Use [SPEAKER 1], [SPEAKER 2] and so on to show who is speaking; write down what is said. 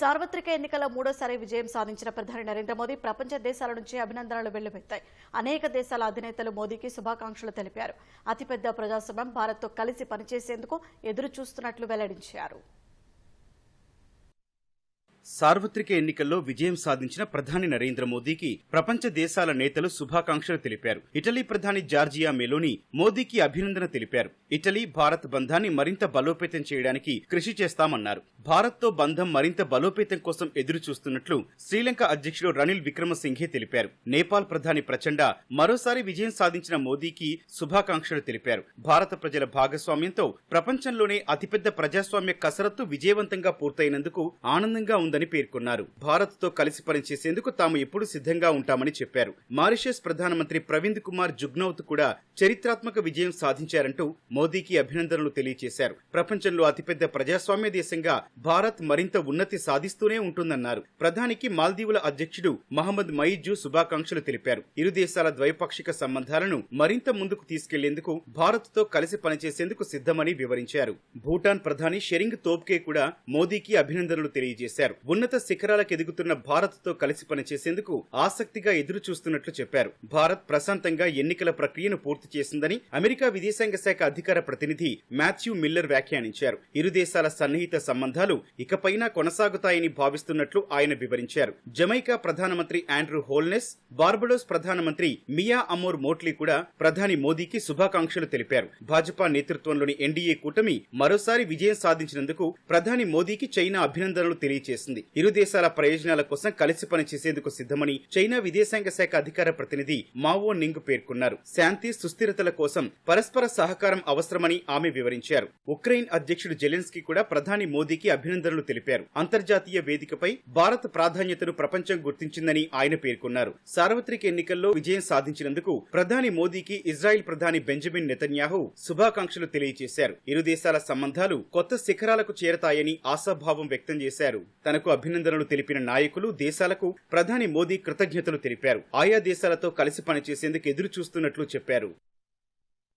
[SPEAKER 1] సార్వత్రిక ఎన్నికల్లో మూడోసారి విజయం సాధించిన ప్రధాని నరేంద్ర మోదీ ప్రపంచ దేశాల నుంచి అభినందనలు వెల్లువెత్తాయి. అనేక దేశాల అధినేతలు మోదీకి శుభాకాంక్షలు తెలిపారు. అతిపెద్ద ప్రజాస్వామ్యం భారత్తో కలిసి పనిచేసేందుకు ఎదురు చూస్తున్నట్లు వెల్లడించారు.
[SPEAKER 2] సార్వత్రిక ఎన్నికల్లో విజయం సాధించిన ప్రధాని నరేంద్ర మోదీకి ప్రపంచ దేశాల నేతలు శుభాకాంక్షలు తెలిపారు. ఇటలీ ప్రధాని జార్జియా మెలోని మోదీకి అభినందన తెలిపారు. ఇటలీ భారత్ బంధాన్ని మరింత బలోపేతం చేయడానికి కృషి చేస్తామన్నారు. భారత్తో బంధం మరింత బలోపేతం కోసం ఎదురు చూస్తున్నట్లు శ్రీలంక అధ్యక్షుడు రనిల్ విక్రమసింఘే తెలిపారు. నేపాల్ ప్రధాని ప్రచండ మరోసారి విజయం సాధించిన మోదీకి శుభాకాంక్షలు తెలిపారు. భారత ప్రజల భాగస్వామ్యంతో ప్రపంచంలోనే అతిపెద్ద ప్రజాస్వామ్య కసరత్తు విజయవంతంగా పూర్తయినందుకు ఆనందంగా ఉంది ఉందని పేర్కొన్నారు. భారత్తో కలిసి పనిచేసేందుకు తాము ఎప్పుడు సిద్ధంగా ఉంటామని చెప్పారు. మారిషస్ ప్రధానమంత్రి ప్రవీణ్ కుమార్ జుగ్నౌత్ కూడా చరిత్రాత్మక విజయం సాధించారంటూ మోదీకి అభినందనలు తెలియజేశారు. ప్రపంచంలో అతిపెద్ద ప్రజాస్వామ్య దేశంగా భారత్ మరింత ఉన్నతి సాధిస్తూనే ఉంటుందన్నారు. ప్రధానికి మాల్దీవుల అధ్యక్షుడు మహమ్మద్ మయిజు శుభాకాంక్షలు తెలిపారు. ఇరు దేశాల ద్వైపాక్షిక సంబంధాలను మరింత ముందుకు తీసుకెళ్ళేందుకు భారత్తో కలిసి పనిచేసేందుకు సిద్ధమని వివరించారు. భూటాన్ ప్రధాని షెరింగ్ తోబ్కే కూడా మోదీకి అభినందనలు తెలియజేశారు. ఉన్నత శిఖరాలకు ఎదుగుతున్న భారత్తో కలిసి పనిచేసేందుకు ఆసక్తిగా ఎదురు చూస్తున్నట్లు చెప్పారు. భారత్ ప్రశాంతంగా ఎన్నికల ప్రక్రియను పూర్తి చేసిందని అమెరికా విదేశాంగ శాఖ అధికార ప్రతినిధి మాథ్యూ మిల్లర్ వ్యాఖ్యానించారు. ఇరు దేశాల సన్నిహిత సంబంధాలు ఇకపైనా కొనసాగుతాయని భావిస్తున్నట్లు ఆయన వివరించారు. జమైకా ప్రధానమంత్రి ఆండ్రూ హోల్నెస్ బార్బడోస్ ప్రధానమంత్రి మియా అమోర్ మోట్లీ కూడా ప్రధాని మోదీకి శుభాకాంక్షలు తెలిపారు. భాజపా నేతృత్వంలోని ఎన్డీఏ కూటమి మరోసారి విజయం సాధించినందుకు ప్రధాని మోదీకి చైనా అభినందనలు తెలియజేసింది ఇరు దేశాల ప్రయోజనాల కోసం కలిసి పనిచేసేందుకు సిద్ధమని చైనా విదేశాంగ శాఖ అధికార ప్రతినిధి మావో నింగ్ పేర్కొన్నారు. శాంతి సుస్థిరతల కోసం పరస్పర సహకారం అవసరమని ఆమె వివరించారు. ఉక్రెయిన్ అధ్యక్షుడు జెలెన్స్కీ కూడా ప్రధాని మోదీకి అభినందనలు తెలిపారు. అంతర్జాతీయ వేదికపై భారత్ ప్రాధాన్యతను ప్రపంచం గుర్తించిందని ఆయన పేర్కొన్నారు. సార్వత్రిక ఎన్నికల్లో విజయం సాధించినందుకు ప్రధాని మోదీకి ఇజ్రాయెల్ ప్రధాని బెంజమిన్ నెతన్యాహు శుభాకాంక్షలు తెలియజేశారు. ఇరు దేశాల సంబంధాలు కొత్త శిఖరాలకు చేరతాయని ఆశాభావం వ్యక్తం చేశారు. తన తనకు అభినందనలు తెలిపిన నాయకులు దేశాలకు ప్రధాని మోదీ కృతజ్ఞతలు తెలిపారు. ఆయా దేశాలతో కలిసి పనిచేసేందుకు ఎదురు చూస్తున్నట్లు చెప్పారు.